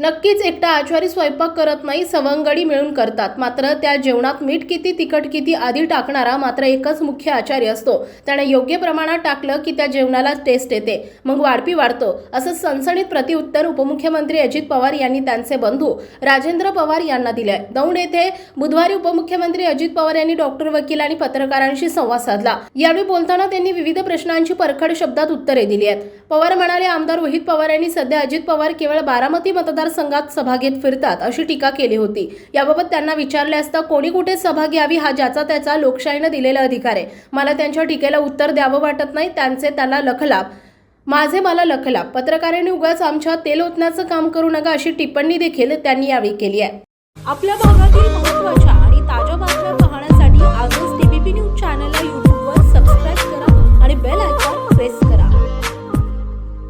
नक्कीच एकटा आचारी स्वयंपाक करत नाही सवंगडी मिळून करतात. मात्र त्या जेवणात मीठ किती तिखट किती आधी टाकणारा मात्र एकच मुख्य आचार्य असतो. त्याने योग्य प्रमाणात टाकलं की त्या जेवणाला टेस्ट येते. मग वाढपी वाढतो. असं सणसणीत प्रतिउत्तर उपमुख्यमंत्री अजित पवार यांनी त्यांचे बंधू राजेंद्र पवार यांना दिले दौंड येथे बुधवारी उपमुख्यमंत्री अजित पवार यांनी डॉक्टर वकील आणि पत्रकारांशी संवाद साधला. यावेळी बोलताना त्यांनी विविध प्रश्नांची परखड शब्दात उत्तरे दिली आहेत. पवार म्हणाले आमदार रोहित पवार यांनी सध्या अजित पवार केवळ बारामती मतदार मतदारसंघात सभा घेत फिरतात अशी टीका केली होती. याबाबत त्यांना विचारले असता कोणी कुठे सभा घ्यावी हा ज्याचा त्याचा लोकशाहीनं दिलेला अधिकार आहे. मला त्यांच्या टीकेला उत्तर द्यावं वाटत नाही त्यांचे त्यांना लखलाप. माझे मला लखलाप. पत्रकारांनी उगाच आमच्या तेल ओतण्याचं काम करू नका अशी टिप्पणी देखील त्यांनी यावेळी केली आहे. आपल्या भागातील